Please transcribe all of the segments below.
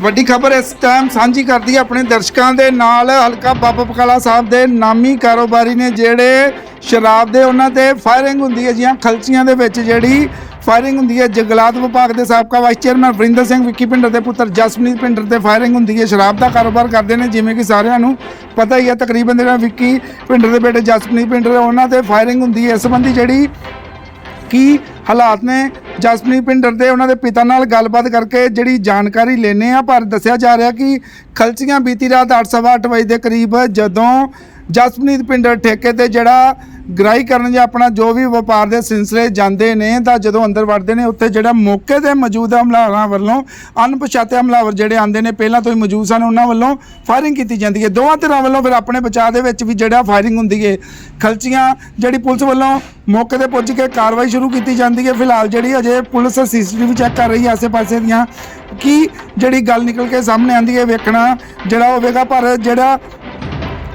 ਵੱਡੀ ਖਬਰ ਇਸ ਟਾਈਮ ਸਾਂਝੀ ਕਰਦੀ ਹੈ ਆਪਣੇ ਦਰਸ਼ਕਾਂ ਦੇ ਨਾਲ, ਹਲਕਾ ਬਾਬਾ ਬਕਾਲਾ ਸਾਹਿਬ ਦੇ ਨਾਮੀ ਕਾਰੋਬਾਰੀ ਨੇ ਜਿਹੜੇ ਸ਼ਰਾਬ ਦੇ ਉਹਨਾਂ ਤੇ ਫਾਇਰਿੰਗ ਹੁੰਦੀ ਹੈ ਜੀਆਂ ਖਲਚੀਆਂ ਦੇ ਵਿੱਚ ਜਿਹੜੀ ਫਾਇਰਿੰਗ ਹੁੰਦੀ ਹੈ, ਜੰਗਲਾਤ ਵਿਭਾਗ ਦੇ ਸਾਬਕਾ ਵਾਈਸ ਚੇਅਰਮੈਨ ਵਰਿੰਦਰ ਸਿੰਘ, ਵਿੱਕੀ ਪਿੰਡਰ ਦੇ ਪੁੱਤਰ ਜਸਮਨੀਤ ਪਿੰਡਰ ਤੇ ਫਾਇਰਿੰਗ ਹੁੰਦੀ ਹੈ। ਸ਼ਰਾਬ ਦਾ ਕਾਰੋਬਾਰ ਕਰਦੇ ਨੇ, ਜਿਵੇਂ ਕਿ ਸਾਰਿਆਂ ਨੂੰ ਪਤਾ ਹੀ ਹੈ ਤਕਰੀਬਨ ਜਿਹੜਾ ਵਿੱਕੀ ਪਿੰਡਰ ਦੇ ਬੇਟੇ ਜਸਮਨੀਤ ਪਿੰਡਰ ਉਹਨਾਂ ਤੇ ਫਾਇਰਿੰਗ ਹੁੰਦੀ ਹੈ। ਇਸ ਸੰਬੰਧੀ ਜਿਹੜੀ ਕੀ ਹਾਲਾਤ ਨੇ? ਜਸਪ੍ਰੀਤ ਪਿੰਡਰ ਦੇ ਉਹਨਾਂ ਦੇ ਪਿਤਾ ਨਾਲ ਗੱਲਬਾਤ ਕਰਕੇ ਜਿਹੜੀ ਜਾਣਕਾਰੀ ਲੈਣੇ ਆ ਪਰ ਦੱਸਿਆ ਜਾ ਰਿਹਾ ਕਿ ਖਲਚੀਆਂ ਬੀਤੀ ਰਾਤ 8:30 ਵਜੇ ਦੇ ਕਰੀਬ ਜਦੋਂ ਜਸਪ੍ਰੀਤ ਪਿੰਡਰ ਠੇਕੇ ਤੇ ਜਿਹੜਾ ਗ੍ਰਾਈ ਕਰਨ ਜਾਂ ਆਪਣਾ ਜੋ ਵੀ ਵਪਾਰ ਦੇ ਸਿਲਸਿਲੇ ਜਾਂਦੇ ਨੇ ਤਾਂ ਜਦੋਂ ਅੰਦਰ ਵੜਦੇ ਨੇ, ਉੱਥੇ ਜਿਹੜਾ ਮੌਕੇ ਤੇ ਮੌਜੂਦ ਹਮਲਾਵਰਾਂ ਵੱਲੋਂ, ਅਣਪਛਾਤੇ ਹਮਲਾਵਰ ਜਿਹੜੇ ਆਂਦੇ ਨੇ, ਪਹਿਲਾਂ ਤੋਂ ਹੀ ਮੌਜੂਦ ਸਨ, ਉਹਨਾਂ ਵੱਲੋਂ ਫਾਇਰਿੰਗ ਕੀਤੀ ਜਾਂਦੀ ਹੈ। ਦੋਵਾਂ ਧਿਰਾਂ ਵੱਲੋਂ ਫਿਰ ਆਪਣੇ ਬਚਾਅ ਦੇ ਵਿੱਚ ਵੀ ਜਿਹੜਾ ਫਾਇਰਿੰਗ ਹੁੰਦੀ ਹੈ, ਖਲਚੀਆਂ ਜਿਹੜੀ ਪੁਲਿਸ ਵੱਲੋਂ ਮੌਕੇ ਤੇ ਪਹੁੰਚ ਕੇ ਕਾਰਵਾਈ ਸ਼ੁਰੂ ਕੀਤੀ ਜਾਂਦੀ ਹੈ। ਫਿਲਹਾਲ ਜਿਹੜੀ ਅਜੇ ਪੁਲਿਸ ਸੀਸੀਟੀਵੀ ਚੈੱਕ ਕਰ ਰਹੀ ਹੈ ਆਸੇ-ਪਾਸੇ ਦੀਆਂ, ਕੀ ਜਿਹੜੀ ਗੱਲ ਨਿਕਲ ਕੇ ਸਾਹਮਣੇ ਆਂਦੀ ਹੈ, ਵੇਖਣਾ ਜਿਹੜਾ ਹੋਵੇਗਾ, ਪਰ ਜਿਹੜਾ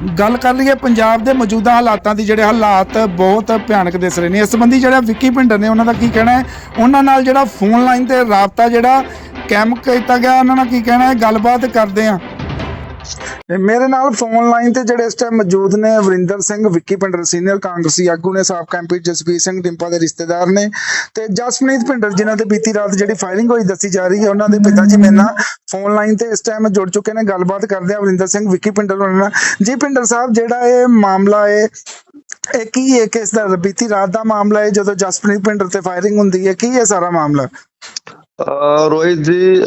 ਗੱਲ ਕਰ ਲਈਏ ਪੰਜਾਬ ਦੇ ਮੌਜੂਦਾ ਹਾਲਾਤਾਂ ਦੀ, ਜਿਹੜੇ ਹਾਲਾਤ ਬਹੁਤ ਭਿਆਨਕ ਦਿਸ ਰਹੇ ਨੇ। ਇਸ ਸੰਬੰਧੀ ਜਿਹੜਾ ਵਿੱਕੀ ਭਿੰਡਰ ਨੇ ਉਹਨਾਂ ਦਾ ਕੀ ਕਹਿਣਾ ਹੈ? ਉਹਨਾਂ ਨਾਲ ਜਿਹੜਾ ਫੋਨ ਲਾਈਨ ਤੇ ਰਾਬਤਾ ਜਿਹੜਾ ਕੈਮ ਕੀਤਾ ਗਿਆ, ਉਹਨਾਂ ਨਾਲ ਕੀ ਕਹਿਣਾ ਹੈ? ਗੱਲਬਾਤ ਕਰਦੇ ਆ ਮੇਰੇ ਨਾਲ ਫੋਨ ਲਾਈਨ ਤੇ ਜਿਹੜੇ ਇਸ ਟਾਈਮ ਮੌਜੂਦ ਨੇ ਵਰਿੰਦਰ ਸਿੰਘ, ਵਿੱਕੀ ਭਿੰਡਰ ਸੀਨੀਅਰ ਕਾਂਗਰਸੀ ਆਗੂ ਨੇ, ਸਾਬਕਾ ਐਮਪੀ ਜਸਬੀਰ ਸਿੰਘ ਡਿੰਪਾ ਦੇ ਰਿਸ਼ਤੇਦਾਰ ਨੇ ਤੇ ਜਸਪ੍ਰੀਤ ਭਿੰਡਰ ਜਿਨ੍ਹਾਂ ਤੇ ਬੀਤੀ ਰਾਤ ਜਿਹੜੀ ਫਾਇਰਿੰਗ ਹੋਈ ਦੱਸੀ ਜਾ ਰਹੀ ਹੈ, ਉਹਨਾਂ ਦੇ ਪਿਤਾ ਜੀ ਮੇਰੇ ਨਾਲ ਫੋਨ ਲਾਈਨ ਤੇ ਇਸ ਟਾਈਮ ਜੁੜ ਚੁੱਕੇ ਨੇ, ਗੱਲਬਾਤ ਕਰਦੇ ਆ ਵਰਿੰਦਰ ਸਿੰਘ, ਵਿੱਕੀ ਭਿੰਡਰ ਉਹਨਾਂ ਨਾਲ। ਜੀ ਭਿੰਡਰ ਸਾਹਿਬ, ਜਿਹੜਾ ਇਹ ਮਾਮਲਾ ਹੈ, ਇਹ ਕੀ ਹੈ ਕਿਸ ਦਾ? ਬੀਤੀ ਰਾਤ ਦਾ ਮਾਮਲਾ ਹੈ, ਜਦੋਂ ਜਸਪ੍ਰੀਤ ਭਿੰਡਰ ਤੇ ਫਾਇਰਿੰਗ ਹੁੰਦੀ ਹੈ, ਕੀ ਹੈ ਸਾਰਾ ਮਾਮਲਾ? ਰੋਹਿਤ ਜੀ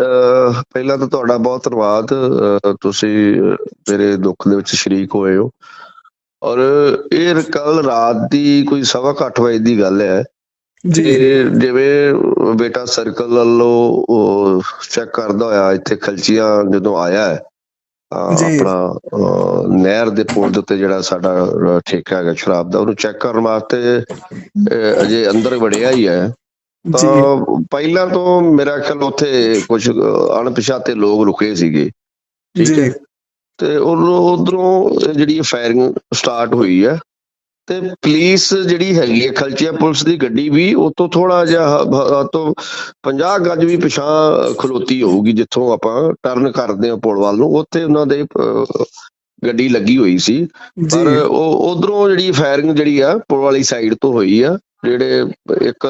ਪਹਿਲਾਂ ਤਾਂ ਤੁਹਾਡਾ ਬਹੁਤ ਧੰਨਵਾਦ। ਤੁਸੀਂ ਮੇਰੇ ਦੁੱਖ ਦੇ ਵਿੱਚ ਸ਼ਰੀਕ ਹੋਏ ਹੋ। ਔਰ ਇਹ ਕੱਲ ਰਾਤ ਦੀ ਕੋਈ ਸਵਾ ਕੁ ਅੱਠ ਵਜੇ ਦੀ ਗੱਲ ਹੈ ਜੀ। ਜਿਵੇਂ ਬੇਟਾ ਸਰਕਲ ਵੱਲੋਂ ਚੈੱਕ ਕਰਦਾ ਹੋਇਆ ਇੱਥੇ ਖਲਚੀਆਂ ਜਦੋਂ ਆਇਆ ਹੈ। ਆਪਣਾ ਨਹਿਰ ਦੇ ਪੁਲ ਦੇ ਉੱਤੇ ਜਿਹੜਾ ਸਾਡਾ ਠੇਕਾ ਹੈਗਾ ਸ਼ਰਾਬ ਦਾ ਉਹਨੂੰ ਚੈੱਕ ਕਰਨ ਵਾਸਤੇ ਅਜੇ ਅੰਦਰ ਵੜਿਆ ਹੀ ਹੈ। ਤਾਂ ਪਹਿਲਾਂ ਤੋਂ ਮੇਰਾ ਖਿਆਲ ਉੱਥੇ ਕੁਝ ਅਣਪਛਾਤੇ ਲੋਕ ਰੁਕੇ ਸੀਗੇ। ਠੀਕ ਹੈ। ਤੇ ਉਧਰੋਂ ਜਿਹੜੀ ਫਾਇਰਿੰਗ ਸਟਾਰਟ ਹੋਈ ਹੈ ਤੇ ਪੁਲਿਸ ਜਿਹੜੀ ਹੈਗੀ ਹੈ ਖਲਚੀਆ ਪੁਲਿਸ ਦੀ ਗੱਡੀ ਵੀ ਉਤੋਂ ਥੋੜਾ ਜਿਹਾ ਤੋਂ 50 ਗੱਜ ਵੀ ਪਿਛਾਂ ਖਲੋਤੀ ਹੋਊਗੀ ਜਿੱਥੋਂ ਆਪਾਂ ਟਰਨ ਕਰਦੇ ਹਾਂ ਪੁਲ ਵੱਲ ਨੂੰ ਉੱਥੇ ਉਹਨਾਂ ਦੇ ਗੱਡੀ ਲੱਗੀ ਹੋਈ ਸੀ। ਪਰ ਉਹ ਉਧਰੋਂ ਜਿਹੜੀ ਫਾਇਰਿੰਗ ਜਿਹੜੀ ਆ ਪੁਲ ਵਾਲੀ ਸਾਈਡ ਤੋਂ ਹੋਈ ਆ ਜਿਹੜੇ ਇੱਕ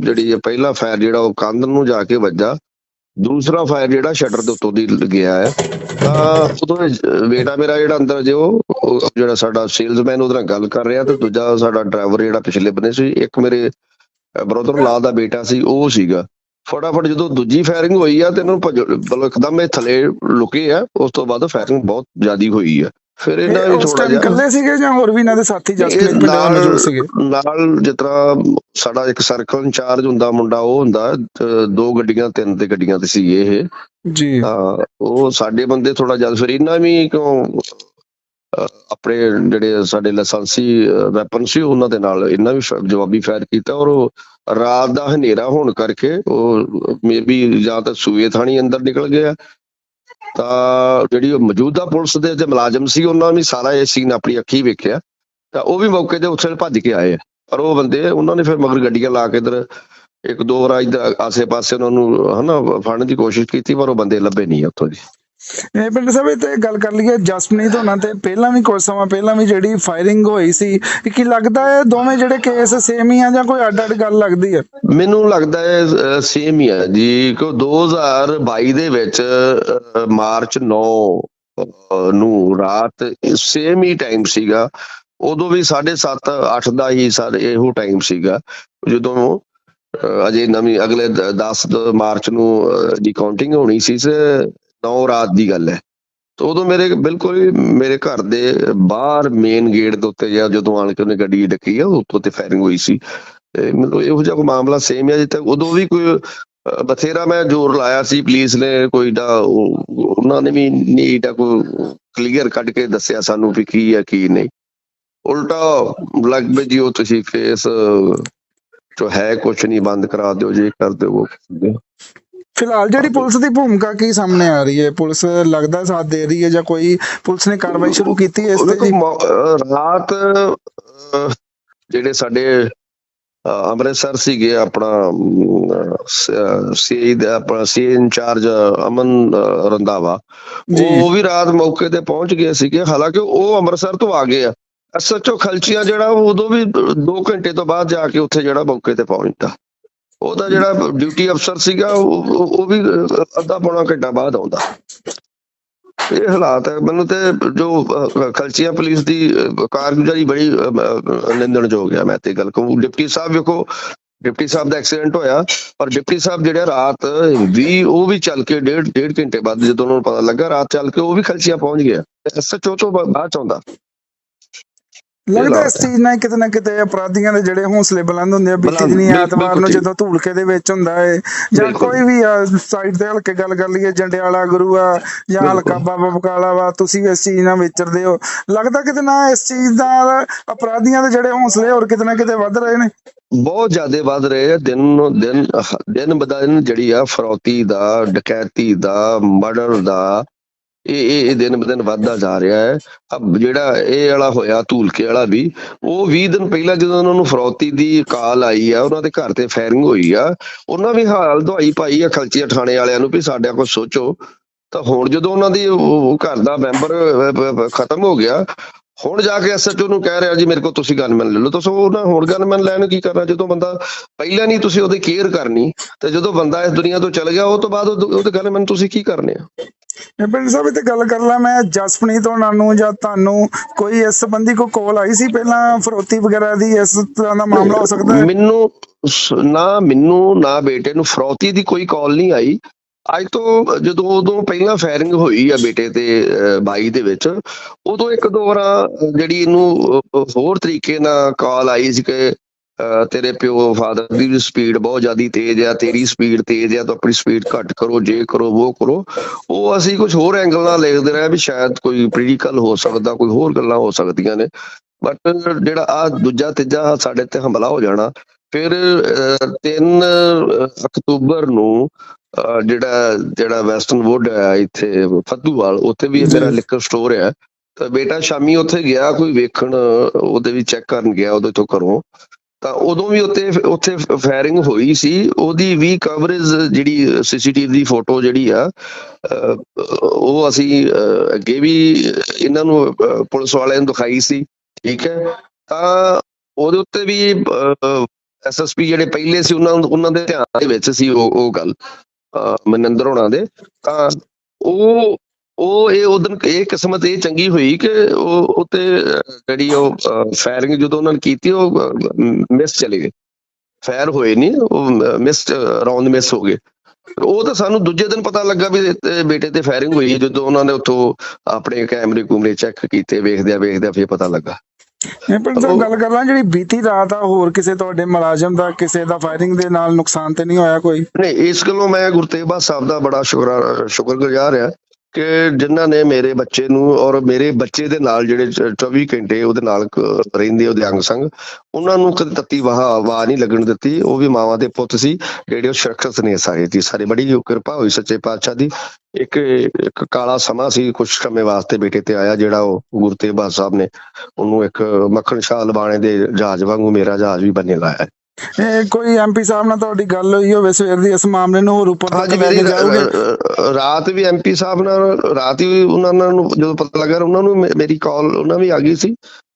ਜਿਹੜੀ ਪਹਿਲਾ ਫਾਇਰ ਜਿਹੜਾ ਉਹ ਕੰਧ ਨੂੰ ਜਾ ਕੇ ਵੱਜਾ, ਦੂਸਰਾ ਫਾਇਰ ਜਿਹੜਾ ਸ਼ਟਰ ਦੇ ਉੱਤੋਂ ਦੀ ਗਿਆ ਹੈ, ਤਾਂ ਉਦੋਂ ਬੇਟਾ ਮੇਰਾ ਜਿਹੜਾ ਅੰਦਰ ਜੇ ਉਹ ਜਿਹੜਾ ਸਾਡਾ ਸੇਲਸਮੈਨ ਉਹਦੇ ਨਾਲ ਗੱਲ ਕਰ ਰਿਹਾ ਤੇ ਦੂਜਾ ਸਾਡਾ ਡਰਾਈਵਰ ਜਿਹੜਾ ਪਿਛਲੇ ਬੰਨੇ ਸੀ, ਇੱਕ ਮੇਰੇ ਬ੍ਰਦਰ ਲਾ ਦਾ ਬੇਟਾ ਸੀ, ਉਹ ਸੀਗਾ। ਫਟਾਫਟ ਜਦੋਂ ਦੂਜੀ ਫਾਇਰਿੰਗ ਹੋਈ ਆ ਤੇ ਇਹਨਾਂ ਨੂੰ ਭੱਜ, ਮਤਲਬ ਇੱਕਦਮ ਇਹ ਥੱਲੇ ਲੁਕੇ ਆ, ਉਸ ਤੋਂ ਬਾਅਦ ਫਾਇਰਿੰਗ ਬਹੁਤ ਜ਼ਿਆਦੀ ਹੋਈ ਆ। ਫਿਰ ਇਹਨਾਂ ਵੀ ਥੋੜਾ ਜਿਹਾ ਇਕੱਲੇ ਸੀਗੇ ਜਾਂ ਹੋਰ ਵੀ ਇਹਨਾਂ ਦੇ ਸਾਥੀ ਜਸਪ੍ਰੀਤ ਨਾਲ ਮੌਜੂਦ ਸੀਗੇ? ਨਾਲ ਤਰ੍ਹਾਂ ਸਾਡਾ ਇੱਕ ਸਰਕਲ ਇੰਚਾਰਜ ਹੁੰਦਾ ਮੁੰਡਾ ਉਹ ਹੁੰਦਾ ਦੋ ਗੱਡੀਆਂ ਤਿੰਨ ਤੇ ਗੱਡੀਆਂ ਤੇ ਸੀ ਇਹ। ਜੀ। ਤਾਂ ਉਹ ਸਾਡੇ ਬੰਦੇ ਥੋੜਾ ਜਦ ਫਿਰ ਇਹਨਾਂ ਵੀ ਕਿਉਂ ਆਪਣੇ ਜਿਹੜੇ ਸਾਡੇ ਲਾਇਸੈਂਸੀ ਵੈਪਨ ਸੀ ਉਹਨਾਂ ਦੇ ਨਾਲ ਇਹਨਾਂ ਵੀ ਜਵਾਬੀ ਫਾਇਰ ਕੀਤਾ ਔਰ ਰਾਤ ਦਾ ਹਨੇਰਾ ਹੋਣ ਕਰਕੇ ਉਹ ਮੇਬੀ ਜਾਂ ਤਾਂ ਸੂਏ ਥਾਣੀ ਅੰਦਰ ਨਿਕਲ ਗਿਆ ਤਾਂ ਜਿਹੜੀ ਉਹ ਮੌਜੂਦਾ ਪੁਲਿਸ ਦੇ ਜੇ ਮੁਲਾਜ਼ਮ ਸੀ, ਉਹਨਾਂ ਨੇ ਸਾਰਾ ਇਹ ਸੀਨ ਆਪਣੀ ਅੱਖੀ ਵੇਖਿਆ। ਤਾਂ ਉਹ ਵੀ ਮੌਕੇ ਤੇ ਉੱਥੇ ਭੱਜ ਕੇ ਆਏ ਆ। ਪਰ ਉਹ ਬੰਦੇ, ਉਹਨਾਂ ਨੇ ਫਿਰ ਮਗਰ ਗੱਡੀਆਂ ਲਾ ਕੇ ਇਧਰ ਇੱਕ ਦੋ ਵਾਰ ਆਸੇ-ਪਾਸੇ ਉਹਨਾਂ ਨੂੰ ਹਨਾ, ਫੜਨ ਦੀ ਕੋਸ਼ਿਸ਼ ਕੀਤੀ, ਪਰ ਉਹ ਬੰਦੇ ਲੱਭੇ ਨਹੀਂ ਉੱਥੋਂ ਦੀ। ਇਹ ਪਿੰਡ ਸਾਹਿਬ ਤੇ ਗੱਲ ਕਰ ਲਈਏ ਜਸਪ੍ਰੀਤ ਹੋਣਾ ਤੇ ਪਹਿਲਾਂ ਵੀ ਕੁਝ ਸਮਾਂ ਪਹਿਲਾਂ ਵੀ ਜਿਹੜੀ ਫਾਇਰਿੰਗ ਹੋਈ ਸੀ ਕੀ ਲੱਗਦਾ ਹੈ ਦੋਵੇਂ ਜਿਹੜੇ ਕੇਸ ਸੇਮ ਹੀ ਆ ਜਾਂ ਕੋਈ ਅੱਡ-ਅੱਡ ਗੱਲ ਲੱਗਦੀ ਹੈ? ਮੈਨੂੰ ਲੱਗਦਾ ਹੈ ਸੇਮ ਹੀ ਹੈ ਜੀ। ਕਿ 2022 ਦੇ ਵਿੱਚ ਮਾਰਚ 9 ਨੂੰ ਰਾਤ ਸੇਮ ਹੀ ਟਾਈਮ ਸੀਗਾ। ਉਦੋਂ ਵੀ 7:30 8 ਦਾ ਹੀ ਸਾਰੇ ਇਹੋ ਟਾਈਮ ਸੀਗਾ। ਜਦੋਂ ਅਜੇ ਨਵੀਂ ਅਗਲੇ 10 ਮਾਰਚ ਨੂੰ ਅਹ, ਦੀ ਕਾਊਂਟਿੰਗ ਹੋਣੀ ਸੀ ਤੇ 9 ਰਾਤ ਦੀ ਗੱਲ ਹੈ। ਤੇ ਉਦੋਂ ਮੇਰੇ ਬਿਲਕੁਲ ਹੀ ਮੇਰੇ ਘਰ ਦੇ ਬਾਹਰ ਮੇਨ ਗੇਟ ਦੇ ਉੱਤੇ ਜਦੋਂ ਆਣ ਕੇ ਉਹਨੇ ਗੱਡੀ ਡੱਕੀ ਆ, ਉੱਤੋਂ ਤੇ ਫਾਇਰਿੰਗ ਹੋਈ ਸੀ। ਮਤਲਬ ਇਹੋ ਜਿਹਾ ਕੋਈ ਮਾਮਲਾ ਸੇਮ ਹੈ ਜਿੱਥੇ ਉਦੋਂ ਵੀ ਕੋਈ ਬਥੇਰਾ ਮੈਂ ਜ਼ੋਰ ਲਾਇਆ ਸੀ ਪੁਲਿਸ ਨੇ ਕੋਈ ਦਾ ਉਹਨਾਂ ਨੇ ਵੀ ਨੀਟ ਦਾ ਕੋਈ ਕਲੀਅਰ ਕੱਢ ਕੇ ਦੱਸਿਆ ਸਾਨੂੰ ਵੀ ਕੀ ਹੈ ਕੀ ਨਹੀਂ। ਉਲਟਾ ਲੱਗ ਪਏ ਜੀ, ਉਹ ਤੁਸੀਂ ਫੇਸ ਜੋ ਹੈ ਕੁਛ ਨਹੀਂ, ਬੰਦ ਕਰਾ ਦਿਓ, ਜੇ ਕਰ ਦਿਓ, ਉਹ ਕਰ ਦਿਓ। ਫਿਲਹਾਲ ਜਿਹੜੀ ਪੁਲਿਸ ਦੀ ਭੂਮਿਕਾ ਕੀ ਸਾਹਮਣੇ ਆ ਰਹੀ ਹੈ? ਪੁਲਿਸ ਲੱਗਦਾ ਸਾਥ ਦੇ ਰਹੀ ਹੈ ਜਾਂ ਕੋਈ ਪੁਲਿਸ ਨੇ ਕਾਰਵਾਈ ਸ਼ੁਰੂ ਕੀਤੀ ਹੈ ਇਸ ਤੇ ਜੀ? ਰਾਤ ਜਿਹੜੇ ਸਾਡੇ ਅੰਮ੍ਰਿਤਸਰ ਸੀਗੇ ਆਪਣਾ ਸੀ ਦਾ ਆਪਣਾ ਸੀ ਇੰਚਾਰਜ ਅਮਨ ਜੀ। ਉਹ ਵੀ ਰਾਤ ਮੌਕੇ ਤੇ ਪਹੁੰਚ ਗਏ ਸੀਗੇ। ਹਾਲਾਂਕਿ ਉਹ ਅੰਮ੍ਰਿਤਸਰ ਤੋਂ ਆ ਗਏ ਆ। ਐਸਐਚਓ ਖਲਚੀਆਂ ਜਿਹੜਾ ਉਹ ਉਦੋਂ ਵੀ 2 ਘੰਟੇ ਤੋਂ ਬਾਅਦ ਜਾ ਕੇ ਉੱਥੇ ਜਿਹੜਾ ਮੌਕੇ ਤੇ ਪਹੁੰਚਦਾ। ਉਹਦਾ ਜਿਹੜਾ ਡਿਊਟੀ ਅਫਸਰ ਸੀਗਾ, ਉਹ ਵੀ ਅੱਧਾ ਪੌਣਾ ਘੰਟਾ ਬਾਅਦ ਆਉਂਦਾ। ਇਹ ਹਾਲਾਤ ਹੈ। ਮੈਨੂੰ ਤੇ ਜੋ ਖਲਚੀਆਂ ਪੁਲਿਸ ਦੀ ਕਾਰਗੁਜ਼ਾਰੀ ਬੜੀ ਨਿੰਦਣਯੋਗ ਹੈ। ਮੈਂ ਤੇ ਗੱਲ ਕਹੂੰ, ਡਿਪਟੀ ਸਾਹਿਬ ਵੇਖੋ, ਡਿਪਟੀ ਸਾਹਿਬ ਦਾ ਐਕਸੀਡੈਂਟ ਹੋਇਆ ਪਰ ਡਿਪਟੀ ਸਾਹਿਬ ਜਿਹੜਾ ਰਾਤ ਵੀ, ਉਹ ਵੀ ਚੱਲ ਕੇ ਡੇਢ ਡੇਢ ਘੰਟੇ ਬਾਅਦ ਜਦੋਂ ਉਹਨਾਂ ਨੂੰ ਪਤਾ ਲੱਗਾ, ਰਾਤ ਚੱਲ ਕੇ ਉਹ ਵੀ ਖਲਚੀਆਂ ਪਹੁੰਚ ਗਿਆ ਐਸਐਚਓ ਤੋਂ ਬਾ- ਬਾਅਦ ਚ ਆਉਂਦਾ। ਲੱਗਦਾ ਇਸ ਚੀਜ਼ ਨਾਲ ਕਿਤੇ ਨਾ ਕਿਤੇ ਅਪਰਾਧੀਆਂ ਦੇ ਜਿਹੜੇ ਹੌਸਲੇ ਬੁਲੰਦ ਹੁੰਦੇ ਆ ਬੀਤੀ ਦਿਨੀ ਐਤਵਾਰ ਨੂੰ। ਜਦੋਂ ਧੂਲਕੇ ਦੇ ਵਿੱਚ ਹੁੰਦਾ ਹੈ ਜਾਂ। ਕੋਈ ਵੀ ਆ ਸਾਈਡ ਤੇ ਹਲਕੇ ਗੱਲ ਕਰ ਲਈਏ ਜੰਡਿਆਲਾ ਗੁਰੂ ਆ ਜਾਂ। ਹਲਕਾ ਬਾਬਾ ਬਕਾਲਾ ਵਾ ਤੁਸੀਂ ਇਸ ਚੀਜ਼ ਨਾਲ ਵਿਚਰਦੇ ਹੋ ਲੱਗਦਾ ਕਿਤੇ ਨਾ ਇਸ ਚੀਜ਼ ਨਾਲ ਅਪਰਾਧੀਆਂ ਦੇ ਜਿਹੜੇ ਹੌਸਲੇ ਹੋਰ ਕਿਤੇ ਨਾ ਕਿਤੇ ਵੱਧ ਰਹੇ ਨੇ ਬਹੁਤ ਜ਼ਿਆਦਾ ਵੱਧ ਰਹੇ ਆ ਦਿਨ ਨੂੰ ਦਿਨ ਦਿਨ ਬਦਨ ਜਿਹੜੀ ਆ ਫਰੌਤੀ ਦਾ ਡਕੈਤੀ ਦਾ ਮਰਡਰ ਦਾ ਇਹ ਇਹ ਇਹ ਦਿਨ ਬਦਨ ਵੱਧਦਾ ਜਾ ਰਿਹਾ ਹੈ। ਅਬ ਜਿਹੜਾ ਇਹ ਵਾਲਾ ਹੋਇਆ, ਧੂਲਕੇ ਵਾਲਾ ਵੀ, ਉਹ 20 ਦਿਨ ਪਹਿਲਾਂ ਜਦੋਂ ਉਹਨਾਂ ਨੂੰ ਫਰੌਤੀ ਦੀ ਕਾਲ ਆਈ ਆ, ਉਹਨਾਂ ਦੇ ਘਰ ਤੇ ਫਾਇਰਿੰਗ ਹੋਈ ਆ, ਉਹਨਾਂ ਵੀ ਹਾਲ ਦਵਾਈ ਪਾਈ ਆ ਖਲਚੀਆ ਥਾਣੇ ਵਾਲਿਆਂ ਨੂੰ ਵੀ ਸਾਡਾ ਕੁਝ ਸੋਚੋ। ਤਾਂ ਹੁਣ ਜਦੋਂ ਉਹਨਾਂ ਦੀ ਘਰ ਦਾ ਮੈਂਬਰ ਖਤਮ ਹੋ ਗਿਆ, ਹੁਣ ਜਾ ਕੇ ਐਸਐਚਓ ਨੂੰ ਕਹਿ ਰਿਹਾ ਜੀ, ਮੇਰੇ ਕੋਲ ਤੁਸੀਂ ਗਨਮੈਨ ਲੈ ਲਓ। ਤੁਸੀਂ ਉਹਨਾਂ ਹੁਣ ਗਨਮੈਨ ਲੈਣ ਕੀ ਕਰਨਾ? ਜਦੋਂ ਬੰਦਾ ਪਹਿਲਾਂ ਨਹੀਂ ਤੁਸੀਂ ਉਹਦੀ ਕੇਅਰ ਕਰਨੀ, ਤੇ ਜਦੋਂ ਬੰਦਾ ਇਸ ਦੁਨੀਆ ਤੋਂ ਚਲ ਗਿਆ, ਉਹ ਤੋਂ ਬਾਅਦ ਉਹਦੇ ਗਨਮੈਨ ਤੁਸੀਂ ਕੀ ਕਰਨੇ ਆ? ਇਹ ਸਾਹਿਬ ਇਹ ਤੇ ਗੱਲ ਕਰ ਲਾਂ ਮੈਂ ਜਸਪ੍ਰੀਤ ਹੋਣਾ ਨੂੰ ਜਾਂ ਤੁਹਾਨੂੰ ਕੋਈ ਇਸ ਸੰਬੰਧੀ ਕੋਈ ਕਾਲ ਆਈ ਸੀ ਪਹਿਲਾਂ ਫਰੋਤੀ ਵਗੈਰਾ ਦੀ ਇਸ ਤਰ੍ਹਾਂ ਦਾ ਮਾਮਲਾ ਹੋ ਸਕਦਾ ਹੈ? ਮੈਨੂੰ ਨਾ ਮੈਨੂੰ ਨਾ ਬੇਟੇ ਨੂੰ ਫਰੋਤੀ ਦੀ ਕੋਈ ਕਾਲ ਨਹੀਂ ਆਈ। ਅੱਜ ਤੋਂ ਜਦੋਂ ਉਦੋਂ ਪਹਿਲਾਂ ਫਾਇਰਿੰਗ ਹੋਈ ਆ ਬੇਟੇ ਤੇ ਅਹ, ਬਾਈ ਦੇ ਵਿੱਚ ਉਦੋਂ ਇੱਕ ਦੋ ਵਾਰਾਂ ਜਿਹੜੀ ਇਹਨੂੰ ਹੋਰ ਤਰੀਕੇ ਨਾਲ ਕਾਲ ਆਈ ਸੀ ਕਿ ਤੇਰੇ ਪਿਓ ਫਾਦਰ ਦੀ ਵੀ ਸਪੀਡ ਬਹੁਤ ਜ਼ਿਆਦੀ ਤੇਜ਼ ਆ ਤੇਰੀ ਸਪੀਡ ਤੇਜ਼ ਆ ਤਾਂ ਆਪਣੀ ਸਪੀਡ ਘੱਟ ਕਰੋ ਜੇ ਕਰੋ ਉਹ ਕਰੋ। ਉਹ ਅਸੀਂ ਕੁਝ ਹੋਰ ਐਂਗਲ ਨਾਲ ਲਿਖਦੇ ਰਹੇ ਵੀ ਸ਼ਾਇਦ ਕੋਈ ਪ੍ਰੀਡਿਕਲ ਹੋ ਸਕਦਾ ਕੋਈ ਹੋਰ ਗੱਲਾਂ ਹੋ ਸਕਦੀਆਂ ਨੇ। ਬਟ ਜਿਹੜਾ ਆ ਦੂਜਾ ਤੀਜਾ ਸਾਡੇ ਤੇ ਹਮਲਾ ਹੋ ਜਾਣਾ ਫਿਰ 3 ਅਕਤੂਬਰ ਨੂੰ ਜਿਹੜਾ ਜਿਹੜਾ ਵੈਸਟਰਨ ਵੁੱਡ ਹੈ ਇੱਥੇ ਫੱਦੂਵਾਲ ਉੱਥੇ ਵੀ। ਮੇਰਾ ਲਿਕਰ ਸਟੋਰ ਹੈ ਤਾਂ ਬੇਟਾ ਸ਼ਾਮੀ ਉੱਥੇ ਗਿਆ ਕੋਈ ਵੇਖਣ ਉਹਦੇ ਵੀ ਚੈੱਕ ਕਰਨ ਗਿਆ ਉਹਦੇ ਤੋਂ ਘਰੋਂ। ਤਾਂ ਉਦੋਂ ਵੀ ਉੱਤੇ ਉੱਥੇ ਫਾਇਰਿੰਗ ਹੋਈ ਸੀ। ਉਹਦੀ ਵੀ ਕਵਰੇਜ ਜਿਹੜੀ ਸੀਸੀਟੀਵੀ ਦੀ ਫੋਟੋ ਜਿਹੜੀ ਆ ਉਹ ਅਸੀਂ ਅੱਗੇ ਵੀ ਇਹਨਾਂ ਨੂੰ ਪੁਲਿਸ ਵਾਲਿਆਂ ਨੂੰ ਦਿਖਾਈ ਸੀ। ਠੀਕ ਹੈ? ਤਾਂ ਉਹਦੇ ਉੱਤੇ ਵੀ ਐਸਐਸਪੀ ਜਿਹੜੇ ਪਹਿਲੇ ਸੀ, ਉਹਨਾਂ ਉਹਨਾਂ ਦੇ ਧਿਆਨ ਦੇ ਵਿੱਚ ਸੀ ਉਹ ਉਹ ਗੱਲ ਮਨਿੰਦਰ ਹੋਣਾ ਦੇ। ਤਾਂ ਉਹ ਉਹ ਇਹ ਉਦੋਂ ਇਹ ਕਿਸਮਤ ਇਹ ਚੰਗੀ ਹੋਈ ਕਿ ਉਹ ਉੱਤੇ ਜਿਹੜੀ ਉਹ ਫਾਇਰਿੰਗ ਜਦੋਂ ਉਹਨਾਂ ਨੇ ਕੀਤੀ ਉਹ ਮਿਸ ਚਲੇ ਗਏ। ਫਾਇਰ ਹੋਏ ਨਹੀਂ ਉਹ ਮਿਸ ਰੌਂਡ ਮਿਸ ਹੋ ਗਏ। ਉਹ ਤਾਂ ਸਾਨੂੰ ਦੂਜੇ ਦਿਨ ਪਤਾ ਲੱਗਾ ਵੀ ਬੇਟੇ ਤੇ ਫਾਇਰਿੰਗ ਹੋਈ ਜਦੋਂ ਉਹਨਾਂ ਨੇ ਉੱਥੋਂ ਆਪਣੇ ਕੈਮਰੇ ਕੂਮਰੇ ਚੈੱਕ ਕੀਤੇ ਵੇਖਦਿਆਂ ਵੇਖਦਿਆਂ ਫਿਰ ਪਤਾ ਲੱਗਾ। ਇਹ ਪਿੰਡ ਸਾਹਿਬ ਗੱਲ ਕਰ ਲਾਂ ਜਿਹੜੀ ਬੀਤੀ ਰਾਤ ਆ ਹੋਰ ਕਿਸੇ ਤੁਹਾਡੇ ਮੁਲਾਜ਼ਮ ਦਾ ਕਿਸੇ ਦਾ ਫਾਇਰਿੰਗ ਦੇ ਨਾਲ ਨੁਕਸਾਨ ਤੇ ਨਹੀਂ ਹੋਇਆ ਕੋਈ? ਨਹੀਂ ਇਸ ਗੱਲੋਂ ਮੈਂ ਗੁਰਤੇਬਾ ਸਾਹਿਬ ਦਾ ਬੜਾ ਸ਼ੁਕਰ ਸ਼ੁਕਰਗੁਜ਼ਾਰ ਆ ਕਿ ਜਿਨ੍ਹਾਂ ਨੇ ਮੇਰੇ ਬੱਚੇ ਨੂੰ ਔਰ ਮੇਰੇ ਬੱਚੇ ਦੇ ਨਾਲ ਜਿਹੜੇ ਚ- 24 ਘੰਟੇ ਉਹਦੇ ਨਾਲ ਰਹਿੰਦੇ ਉਹਦੇ ਅੰਗ ਸੰਗ, ਉਹਨਾਂ ਨੂੰ ਕਦੇ ਤੱਤੀ ਵਾਹ ਆਵਾਜ਼ ਨਹੀਂ ਲੱਗਣ ਦਿੱਤੀ। ਉਹ ਵੀ ਮਾਵਾਂ ਦੇ ਪੁੱਤ ਸੀ, ਜਿਹੜੇ ਉਹ ਸੁਰੱਖਿਅਤ ਨੇ ਸਾਰੇ ਦੀ, ਸਾਰੇ ਬੜੀ ਕਿਰਪਾ ਹੋਈ ਸੱਚੇ ਪਾਤਸ਼ਾਹ ਦੀ। ਇੱਕ ਇੱਕ ਕਾਲਾ ਸਮਾਂ ਸੀ ਕੁਝ ਸਮੇਂ ਵਾਸਤੇ ਬੇਟੇ ਤੇ ਆਇਆ, ਜਿਹੜਾ ਉਹ ਗੁਰਤੇਬਾ ਸਾਹਿਬ ਨੇ ਉਹਨੂੰ ਇੱਕ ਮੱਖਣ ਸ਼ਾਹ ਲਬਾਣੇ ਦੇ ਜਹਾਜ਼ ਵਾਂਗੂ ਮੇਰਾ ਜਹਾਜ਼ ਵੀ ਬੰਨੇ ਲਾਇਆ ਇਹ ਕੋਈ ਐਮਪੀ ਸਾਹਿਬ ਨਾਲ ਤੁਹਾਡੀ ਗੱਲ ਹੋਈ ਹੋਵੇ ਸਵੇਰ ਦੀ ਇਸ ਮਾਮਲੇ ਨੂੰ ਹੋਰ ਉੱਪਰ ਤੱਕ ਲੈ ਕੇ ਜਾਓਗੇ? ਰਾਤ ਵੀ ਐਮਪੀ ਸਾਹਿਬ ਨਾਲ ਰਾਤ ਹੀ ਉਹਨਾਂ ਨੂੰ ਜਦੋਂ ਪਤਾ ਲੱਗਾ ਉਹਨਾਂ ਨੂੰ ਮੇਰੀ ਕਾਲ ਉਹਨਾਂ ਵੀ ਆ ਗਈ ਸੀ।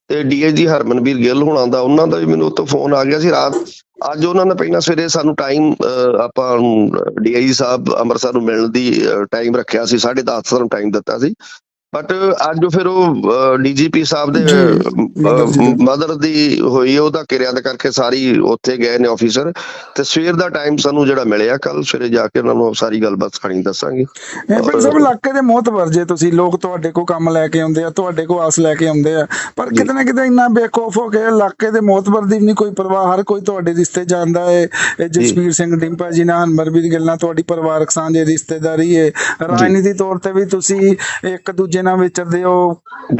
ਤੇ ਡੀਆਈਜੀ ਹਰਮਨਵੀਰ ਗਿੱਲ ਹੋਣਾ ਦਾ ਉਹਨਾਂ ਦਾ ਵੀ ਮੈਨੂੰ ਉੱਥੋਂ ਫੋਨ ਆ ਗਿਆ ਸੀ ਰਾਤ। ਅੱਜ ਉਹਨਾਂ ਨੇ ਪਹਿਲਾਂ ਸਵੇਰੇ ਸਾਨੂੰ ਟਾਈਮ ਆਪਾਂ ਡੀਆਈਜੀ ਸਾਹਿਬ ਅੰਮ੍ਰਿਤਸਰ ਨੂੰ ਮਿਲਣ ਦੀ ਟਾਈਮ ਰੱਖਿਆ ਸੀ 10:30 ਸਾਨੂੰ ਟਾਈਮ ਦਿੱਤਾ ਸੀ। ਬਟ ਅੱਜ ਫਿਰ ਉਹ ਡੀਜੀਪੀ ਸਾਹਿਬ ਦੇ ਦੀ। ਮਦਰ ਦੀ ਹੋਈ ਉਹਦਾ ਕਿਰਿਆ ਦੇ ਕਰਕੇ ਸਾਰੀ ਉੱਥੇ ਗਏ ਨੇ ਆਫੀਸਰ ਤੇ ਸਵੇਰ ਦਾ ਟਾਈਮ ਸਾਨੂੰ ਜਿਹੜਾ ਮਿਲਿਆ ਕੱਲ ਸਵੇਰੇ ਜਾ ਕੇ ਉਹਨਾਂ ਨੂੰ ਸਾਰੀ ਗੱਲਬਾਤ ਸਾਰੀ ਦੱਸਾਂਗੇ। ਪਿੰਡ ਸਾਹਿਬ ਇਲਾਕੇ ਦੇ ਮੋਹਤਵਰ ਜੇ ਤੁਸੀਂ ਲੋਕ ਤੁਹਾਡੇ ਕੋਲ ਕੰਮ ਲੈ ਕੇ ਆਉਂਦੇ ਆ ਤੁਹਾਡੇ ਕੋਲ ਆਸ ਲੈ ਕੇ ਆਉਂਦੇ ਆ। ਪਰ। ਕਿਤੇ ਨਾ ਕਿਤੇ ਇੰਨਾ ਬੇਖੌਫ ਹੋ ਕੇ ਇਲਾਕੇ ਦੇ ਮੋਹਤਵਰ ਦੀ ਵੀ ਨਹੀਂ ਕੋਈ ਪਰਵਾਹ ਹਰ ਕੋਈ ਤੁਹਾਡੇ ਰਿਸ਼ਤੇ ਜਾਣਦਾ ਹੈ ਜਸਵੀਰ ਸਿੰਘ ਡਿੰਪਾ ਜੀ ਨਾਲ ਹਨਮਰਵੀਰ ਗੱਲਾਂ ਤੁਹਾਡੀ ਪਰਿਵਾਰਕ ਸਾਂਝੇ ਰਿਸ਼ਤੇਦਾਰੀ ਹੈ ਰਾਜਨੀਤੀ ਤੌਰ ਤੇ ਵੀ ਤੁਸੀਂ ਇੱਕ ਦੂਜੇ ਨਾਲ ਵਿਚਰਦੇ ਹੋ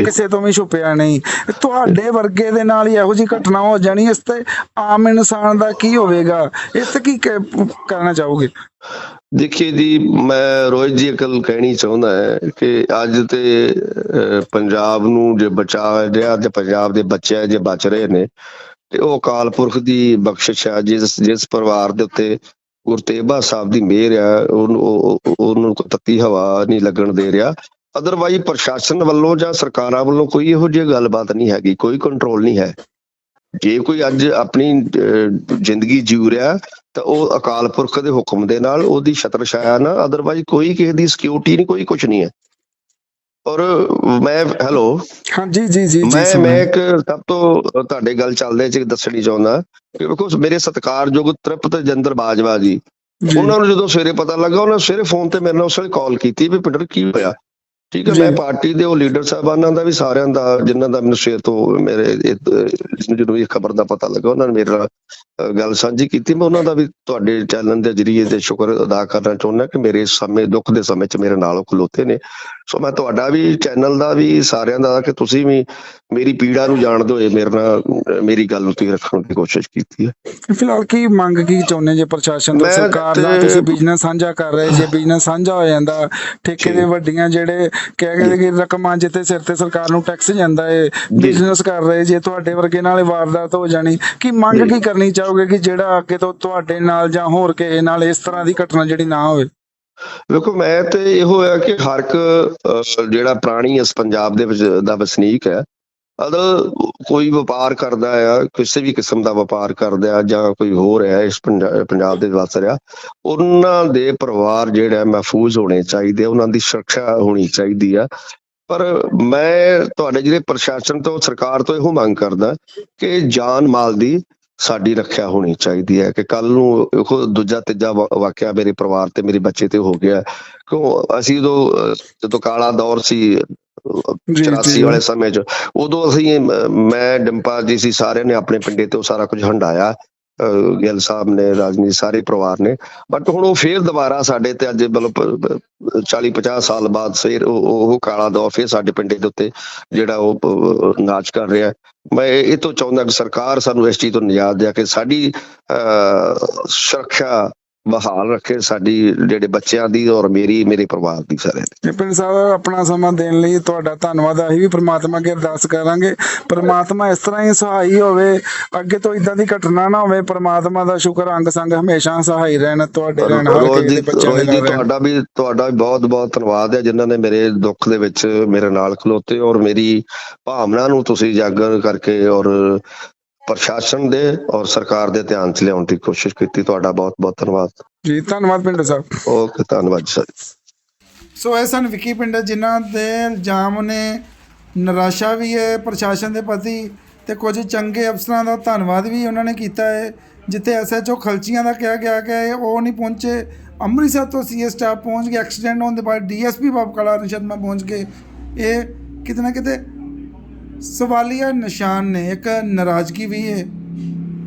ਕਿਸੇ ਤੋਂ ਵੀ ਛੁਪਿਆ ਨਹੀਂ। ਤੁਹਾਡੇ ਵਰਗੇ ਦੇ ਨਾਲ ਹੀ ਇਹੋ ਜੀ ਘਟਨਾ ਹੋ ਜਾਣੀ, ਇਸ ਤੇ ਆਮ ਇਨਸਾਨ ਦਾ ਕੀ ਹੋਵੇਗਾ? ਇਸ ਤੇ ਕੀ ਕਹਿ- ਚਾਹੋਗੇ? ਦੇਖਿਏ ਜੀ, ਮੈਂ ਰੋਜ਼ ਜੀ ਅਕਲ ਕਹਿਣੀ ਚਾਹੁੰਦਾ ਹੈ ਕਿ ਅੱਜ ਤੇ ਪੰਜਾਬ ਨੂੰ ਜੇ ਬਚਾ ਰਿਹਾ ਤੇ ਪੰਜਾਬ ਦੇ ਬੱਚੇ ਜੇ ਬਚ ਰਹੇ ਨੇ, ਤੇ ਉਹ ਅਕਾਲ ਪੁਰਖ ਦੀ ਬਖਸ਼ਿਸ਼ ਆ, ਜਿਸ ਜਿਸ ਪਰਿਵਾਰ ਦੇ ਉੱਤੇ ਗੁਰਤੇਬਾ ਸਾਹਿਬ ਦੀ ਮਿਹਰ ਆ, ਉਹਨੂੰ ਉਹਨੂੰ ਤੱਤੀ ਹਵਾ ਨਹੀਂ ਲੱਗਣ ਦੇ ਰਿਹਾ। ਅਦਰਵਾਈਜ਼ ਪ੍ਰਸ਼ਾਸਨ ਵੱਲੋਂ ਜਾਂ ਸਰਕਾਰਾਂ ਵੱਲੋਂ ਕੋਈ ਇਹੋ ਜਿਹੀ ਗੱਲਬਾਤ ਨਹੀਂ ਹੈਗੀ ਕੋਈ ਕੰਟਰੋਲ ਨਹੀਂ ਹੈ। ਜੇ ਕੋਈ ਅੱਜ ਆਪਣੀ ਜ਼ਿੰਦਗੀ ਜੀਉ ਰਿਹਾ ਤਾਂ ਉਹ ਅਕਾਲ ਪੁਰਖ ਦੇ ਹੁਕਮ ਦੇ ਨਾਲ ਉਹਦੀ ਛਤਰ ਛਾਇਆ ਨਾ ਅਦਰਵਾਈਜ਼ ਕੋਈ ਕਿਸੇ ਦੀ ਸਿਕਿਉਰਿਟੀ ਨਹੀਂ ਕੋਈ ਕੁਝ ਨਹੀਂ ਹੈ। ਔਰ ਮੈਂ ਹੈਲੋ ਹਾਂਜੀ ਜੀ ਜੀ ਮੈਂ ਮੈਂ ਇੱਕ ਸਭ ਤੋਂ ਤੁਹਾਡੇ ਗੱਲ ਚੱਲਦੇ ਚ ਦੱਸਣੀ ਚਾਹੁੰਦਾ ਕਿ ਵੇਖੋ ਮੇਰੇ ਸਤਿਕਾਰਯੋਗ ਤ੍ਰਿਪਤ ਜੰਦਰ ਬਾਜਵਾ ਜੀ। ਉਹਨਾਂ ਨੂੰ ਜਦੋਂ ਸਵੇਰੇ ਪਤਾ ਲੱਗਾ ਉਹਨਾਂ ਸਵੇਰੇ ਫੋਨ ਤੇ ਮੇਰੇ ਨਾਲ ਉਸ ਵੇਲੇ ਕਾਲ ਕੀਤੀ ਵੀ ਪਿੰਡਰ ਕੀ ਹੋਇਆ? ਠੀਕ ਹੈ। ਮੈਂ ਪਾਰਟੀ ਦੇ ਉਹ ਲੀਡਰ ਸਾਹਿਬਾਨਾਂ ਦਾ ਵੀ ਸਾਰਿਆਂ ਦਾ ਜਿਨ੍ਹਾਂ ਦਾ ਮੈਨੂੰ ਸਵੇਰ ਤੋਂ ਮੇਰੇ ਇਹ- ਅਹ ਜਦੋਂ ਇਹ ਖਬਰ ਦਾ ਪਤਾ ਲੱਗਾ ਉਹਨਾਂ ਨੇ ਮੇਰੇ ਨਾਲ ਗੱਲ ਸਾਂਝੀ ਕੀਤੀ ਮੈਂ ਉਹਨਾਂ ਦਾ ਵੀ ਤੁਹਾਡੇ ਚੈਨਲ ਦੇ ਜਰੀਏ ਤੇ ਸ਼ੁਕਰ ਅਦਾ ਕਰਨਾ ਚਾਹੁੰਦਾ ਕਿ ਮੇਰੇ ਸਮੇਂ ਦੁੱਖ ਦੇ ਸਮੇਂ 'ਚ ਮੇਰੇ ਨਾਲ ਖਲੋਤੇ ਨੇ ਸੋ ਮੈਂ ਤੁਹਾਡਾ ਵੀ ਚੈਨਲ ਦਾ ਵੀ ਸਾਰਿਆਂ ਦਾ ਕਿ ਤੁਸੀਂ ਵੀ ਮੇਰੀ ਪੀੜਾ ਨੂੰ ਜਾਣਦੇ ਹੋਏ ਮੇਰੇ ਨਾਲ ਮੇਰੀ ਗੱਲ ਨੂੰ ਤੁਸੀਂ ਰੱਖਣ ਦੀ ਕੋਸ਼ਿਸ਼ ਕੀਤੀ ਹੈ ਫਿਲਹਾਲ ਕੀ ਮੰਗ ਕੀ ਚਾਹੁੰਦੇ ਜੇ ਪ੍ਰਸ਼ਾਸਨ ਤੋਂ ਸਰਕਾਰ ਦਾ ਤੁਸੀਂ ਬਿਜ਼ਨਸ ਸਾਂਝਾ ਕਰ ਰਹੇ ਜੇ ਬਿਜ਼ਨਸ ਸਾਂਝਾ ਹੋ ਜਾਂਦਾ ਠੇਕੇ ਦੇ। ਵੱਡੀਆਂ ਜਿਹੜੇ ਕਹਿ ਗਏ ਕਿ ਰਕਮਾਂ ਜਿੱਤੇ ਸਿਰ ਤੇ ਸਰਕਾਰ ਨੂੰ ਟੈਕਸ ਜਾਂਦਾ ਏ ਬਿਜ਼ਨਸ ਕਰ ਰਹੇ ਜੇ ਤੁਹਾਡੇ ਵਰਗੇ ਨਾਲ ਵਾਰਦਾਤ ਹੋ ਜਾਣੀ ਕੀ ਮੰਗ। ਕੀ ਕਰਨੀ ਚਾਹੋਗੇ ਕਿ ਜਿਹੜਾ ਅੱਗੇ ਤੋਂ ਤੁਹਾਡੇ ਨਾਲ ਜਾਂ ਹੋਰ ਕਿਸੇ ਨਾਲ ਇਸ ਤਰ੍ਹਾਂ ਦੀ ਘਟਨਾ ਜਿਹੜੀ ਨਾ ਹੋਵੇ? ਵੇਖੋ ਮੈਂ ਤੇ ਇਹੋ ਹੈ ਕਿ ਹਰ ਇੱਕ ਜਿਹੜਾ ਪ੍ਰਾਣੀ ਇਸ ਪੰਜਾਬ ਦੇ ਵਿੱਚ ਦਾ ਵਸਨੀਕ ਹੈ ਅਦਰ ਕੋਈ ਵਪਾਰ ਕਰਦਾ ਆ, ਕਿਸੇ ਵੀ ਕਿਸਮ ਦਾ ਵਪਾਰ ਕਰਦਾ ਜਾਂ ਕੋਈ ਹੋਰ ਹੈ ਇਸ ਪੰਜਾਬ ਦੇ ਵਸ ਰਿਹਾ, ਉਹਨਾਂ ਦੇ ਪਰਿਵਾਰ ਜਿਹੜਾ ਮਹਿਫੂਜ਼ ਹੋਣੇ ਚਾਹੀਦੇ ਉਹਨਾਂ ਦੀ ਸੁਰੱਖਿਆ ਹੋਣੀ ਚਾਹੀਦੀ ਆ। ਪਰ ਮੈਂ ਤੁਹਾਡੇ ਜਿਹੜੇ ਪ੍ਰਸ਼ਾਸਨ ਤੋਂ, ਸਰਕਾਰ ਤੋਂ ਇਹੋ ਮੰਗ ਕਰਦਾ ਕਿ ਜਾਨ ਮਾਲ ਦੀ ਸਾਡੀ ਰੱਖਿਆ ਹੋਣੀ ਚਾਹੀਦੀ ਹੈ ਕਿ ਕੱਲ ਨੂੰ ਉਹ ਦੂਜਾ ਤੀਜਾ ਵਾਕਿਆ ਮੇਰੇ ਪਰਿਵਾਰ ਤੇ ਮੇਰੇ ਬੱਚੇ ਤੇ ਹੋ ਗਿਆ ਕਿਉਂ ਅਸੀਂ ਉਦੋਂ ਜਦੋਂ ਕਾਲਾ ਦੌਰ ਸੀ ਅਹ, ਜੀ, 84 ਜੀ। ਵਾਲੇ ਸਮੇਂ 'ਚ ਉਦੋਂ ਅਸੀਂ ਮੈਂ ਡਿੰਪਾ ਜੀ ਸੀ ਸਾਰਿਆਂ ਨੇ ਆਪਣੇ ਪਿੰਡੇ ਤੇ ਉਹ ਸਾਰਾ ਕੁਝ ਹੰਡਾਇਆ ਗਿੱਲ ਸਾਹਿਬ ਨੇ ਰਾਜਨੀਤੀ ਸਾਰੇ ਪਰਿਵਾਰ ਨੇ। ਬਟ ਹੁਣ ਉਹ ਫੇਰ ਦੁਬਾਰਾ ਸਾਡੇ ਤੇ ਅੱਜ ਮਤਲਬ 40 50 ਸਾਲ ਬਾਅਦ ਫੇਰ ਉਹ ਕਾਲਾ ਦੌਰ ਫੇਰ ਸਾਡੇ ਪਿੰਡੇ ਦੇ ਉੱਤੇ ਜਿਹੜਾ ਉਹ ਨਾਚ ਕਰ ਰਿਹਾ ਮੈਂ ਇਹ ਤੋਂ ਚਾਹੁੰਦਾ ਕਿ ਸਰਕਾਰ ਸਾਨੂੰ ਇਸ ਚੀਜ਼ ਤੋਂ ਨਿਜਾਤ ਦੇ ਕਿ ਸਾਡੀ ਅਹ, ਸੁਰੱਖਿਆ ਬਹਾਲ ਰੱਖੇ ਸਾਡੀ ਜਿਹੜੇ ਬੱਚਿਆਂ ਦੀ ਔਰ ਮੇਰੀ ਮੇਰੇ ਪਰਿਵਾਰ ਦੀ ਸਾਰੇ ਇਹ ਪਿੰਡ ਸਾਹਿਬ ਆਪਣਾ ਸਮਾਂ ਦੇਣ ਲਈ ਤੁਹਾਡਾ ਧੰਨਵਾਦ ਅਸੀਂ ਵੀ ਪ੍ਰਮਾਤਮਾ ਅੱਗੇ ਅਰਦਾਸ ਕਰਾਂਗੇ। ਪ੍ਰਮਾਤਮਾ ਇਸ ਤਰ੍ਹਾਂ ਹੀ ਸਹਾਈ ਹੋਵੇ ਅੱਗੇ ਤੋਂ ਇਦਾਂ ਦੀ ਘਟਨਾ ਨਾ ਹੋਵੇ ਪ੍ਰਮਾਤਮਾ ਦਾ ਸ਼ੁਕਰ ਅੰਗ ਸੰਗ ਹਮੇਸ਼ਾ ਸਹਾਈ ਰਹਿਣ ਤੁਹਾਡੇ ਰਹਿਣ ਹਰ ਕਿਸੇ ਜੀ ਦੇ ਦੇ ਤੁਹਾਡਾ ਵੀ ਤੁਹਾਡਾ ਵੀ ਬਹੁਤ ਬਹੁਤ ਧੰਨਵਾਦ ਹੈ ਜਿਨ੍ਹਾਂ ਨੇ ਮੇਰੇ ਦੁੱਖ ਦੇ ਵਿੱਚ ਮੇਰੇ ਨਾਲ ਖਲੋਤੇ ਔਰ ਮੇਰੀ ਭਾਵਨਾ ਨੂੰ ਤੁਸੀਂ ਜਾਗਰ ਕਰਕੇ ਔਰ ਪ੍ਰਸ਼ਾਸਨ ਦੇ ਔਰ ਸਰਕਾਰ ਦੇ ਧਿਆਨ 'ਚ ਲਿਆਉਣ ਦੀ ਕੋਸ਼ਿਸ਼ ਕੀਤੀ। ਤੁਹਾਡਾ ਬਹੁਤ ਬਹੁਤ ਧੰਨਵਾਦ। ਜੀ ਧੰਨਵਾਦ ਪਿੰਡ ਸਾਹਿਬ। ਓਕੇ ਧੰਨਵਾਦ ਜੀ ਸਰ ਸੋ ਇਹ ਸਨ ਵਿੱਕੀ ਪਿੰਡ ਜਿਨ੍ਹਾਂ ਦੇ ਇਲਜ਼ਾਮ ਨੇ ਨਿਰਾਸ਼ਾ ਵੀ ਹੈ ਪ੍ਰਸ਼ਾਸਨ ਦੇ ਪ੍ਰਤੀ ਤੇ ਕੁਝ ਚੰਗੇ ਅਫਸਰਾਂ ਦਾ ਧੰਨਵਾਦ ਵੀ ਉਹਨਾਂ ਨੇ ਕੀਤਾ ਹੈ ਜਿੱਥੇ ਐਸਐਚਓ ਖਲਚੀਆਂ ਦਾ ਕਿਹਾ ਗਿਆ ਕਿ ਉਹ ਨਹੀਂ ਪਹੁੰਚੇ। ਅੰਮ੍ਰਿਤਸਰ ਤੋਂ ਸੀਐਸ ਸਟਾਫ ਪਹੁੰਚ ਗਿਆ ਐਕਸੀਡੈਂਟ ਹੋਣ ਦੇ ਬਾਅਦ ਡੀਐਸਪੀ ਬਾਬਕਲਾ ਨਿਸ਼ਦਮਾ ਪਹੁੰਚ ਗਏ। ਇਹ ਕਿਤੇ ਨਾ ਕਿਤੇ ਸਵਾਲੀਆ ਨਿਸ਼ਾਨ ਨੇ ਇੱਕ ਨਾਰਾਜ਼ਗੀ ਵੀ ਹੈ।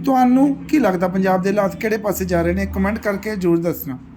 ਤੁਹਾਨੂੰ ਕੀ ਲੱਗਦਾ, ਪੰਜਾਬ ਦੇ ਹਾਲਾਤ ਕਿਹੜੇ ਪਾਸੇ ਜਾ ਰਹੇ ਨੇ? ਕਮੈਂਟ ਕਰਕੇ ਜ਼ਰੂਰ ਦੱਸਣਾ।